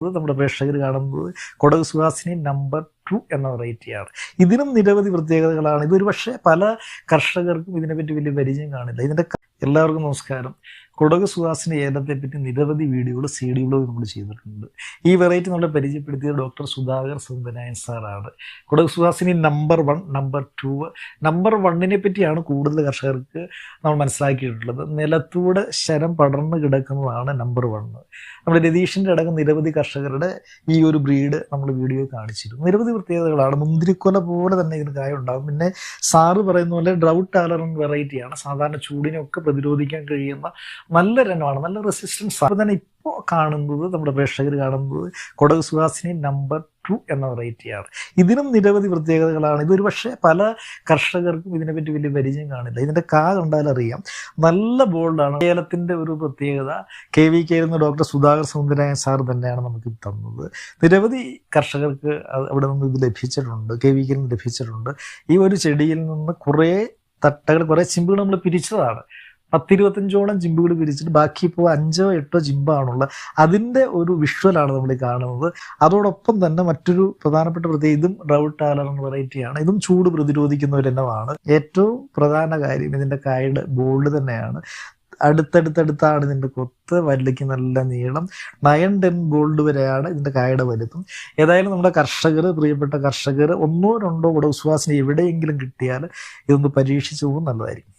നമ്മുടെ പ്രേക്ഷകർ കാണുന്നത്. കൊടക് സുഹാസിനി നമ്പർ ടു എന്ന വെറൈറ്റിയാണ് ഇതിനും നിരവധി പ്രത്യേകതകളാണ്. ഇതൊരു പക്ഷേ പല കർഷകർക്കും ഇതിനെപ്പറ്റി വലിയ പരിചയം കാണില്ല. ഇതിന്റെ എല്ലാവർക്കും നമസ്കാരം. കൊടക് സുഹാസിന്റെ ഏലത്തെ പറ്റി നിരവധി വീഡിയോകൾ സി ഡികളോ നമ്മൾ ചെയ്തിട്ടുണ്ട്. ഈ വെറൈറ്റി നമ്മളെ പരിചയപ്പെടുത്തിയത് ഡോക്ടർ സുധാകർ സുന്ദനായൻ സാറാണ് Kodagu Suhasini number one number two number വണ്ണിനെ പറ്റിയാണ് കൂടുതൽ കർഷകർക്ക് നമ്മൾ മനസ്സിലാക്കിയിട്ടുള്ളത്. നിലത്തൂടെ ശരം പടർന്നു കിടക്കുന്നതാണ് നമ്പർ വണ്ണ് നമ്മുടെ രതീഷിന്റെ അടക്കം നിരവധി കർഷകരുടെ ഈ ഒരു ബ്രീഡ് നമ്മൾ വീഡിയോ കാണിച്ചിരുന്നു. നിരവധി പ്രത്യേകതകളാണ്. മുന്തിരിക്കൊല പോലെ തന്നെ ഇതിന് കായ ഉണ്ടാകും പിന്നെ സാറ് പറയുന്ന പോലെ ഡ്രൗട്ട് ടാലറൻ വെറൈറ്റിയാണ് സാധാരണ ചൂടിനെയൊക്കെ പ്രതിരോധിക്കാൻ കഴിയുന്ന നല്ല രംഗമാണ് നല്ല റെസിസ്റ്റൻസ് ആണ്. തന്നെ ഇപ്പോൾ കാണുന്നത് നമ്മുടെ പ്രേക്ഷകർ കാണുന്നത് കൊടക് സുഹാസിനി നമ്പർ ടു എന്ന വെറൈറ്റിയാണ് ഇതിനും നിരവധി പ്രത്യേകതകളാണ്. ഇതൊരു പക്ഷേ പല കർഷകർക്കും ഇതിനെപ്പറ്റി വലിയ പരിചയം കാണില്ല. ഇതിന്റെ കാ കണ്ടാൽ അറിയാം. നല്ല ബോൾഡാണ് കേരളത്തിന്റെ ഒരു പ്രത്യേകത കെ വി കെ എന്ന ഡോക്ടർ സുധാകർ സുന്ദരായ സാർ തന്നെയാണ് നമുക്ക് തന്നത്. നിരവധി കർഷകർക്ക് അവിടെ നിന്ന് ഇത് ലഭിച്ചിട്ടുണ്ട് കെ വി കെയിൽ നിന്ന് ലഭിച്ചിട്ടുണ്ട്. ഈ ഒരു ചെടിയിൽ നിന്ന് കുറേ തട്ടകൾ കുറേ ചിമ്പുകൾ നമ്മൾ പിരിച്ചതാണ്. പത്തിരുപത്തഞ്ചോളം ജിമ്പുകൾ പിരിച്ചിട്ട് ബാക്കി ഇപ്പോൾ അഞ്ചോ എട്ടോ ജിമ്പാണുള്ളത് അതിന്റെ ഒരു വിഷ്വലാണ് നമ്മൾ കാണുന്നത്. അതോടൊപ്പം തന്നെ മറ്റൊരു പ്രധാനപ്പെട്ട പ്രത്യേകത ഇതും റൗട്ട് ആലർ എന്ന വെറൈറ്റിയാണ് ഇതും ചൂട് പ്രതിരോധിക്കുന്ന ഒരു ഇനമാണ് ഏറ്റവും പ്രധാന കാര്യം ഇതിന്റെ കായുടെ ബോൾഡ് തന്നെയാണ്. അടുത്തടുത്തടുത്താണ് ഇതിന്റെ കൊത്ത് വല്ലിക്ക് നല്ല നീളം. നയൻ ടെൻ ഗോൾഡ് വരെയാണ് ഇതിന്റെ കായയുടെ വലുപ്പം. ഏതായാലും നമ്മുടെ കർഷകർ പ്രിയപ്പെട്ട കർഷകർ ഒന്നോ രണ്ടോ കൂടെ വിശ്വാസം എവിടെയെങ്കിലും കിട്ടിയാൽ ഇതൊന്ന് പരീക്ഷിച്ചു പോകും നല്ലതായിരിക്കും.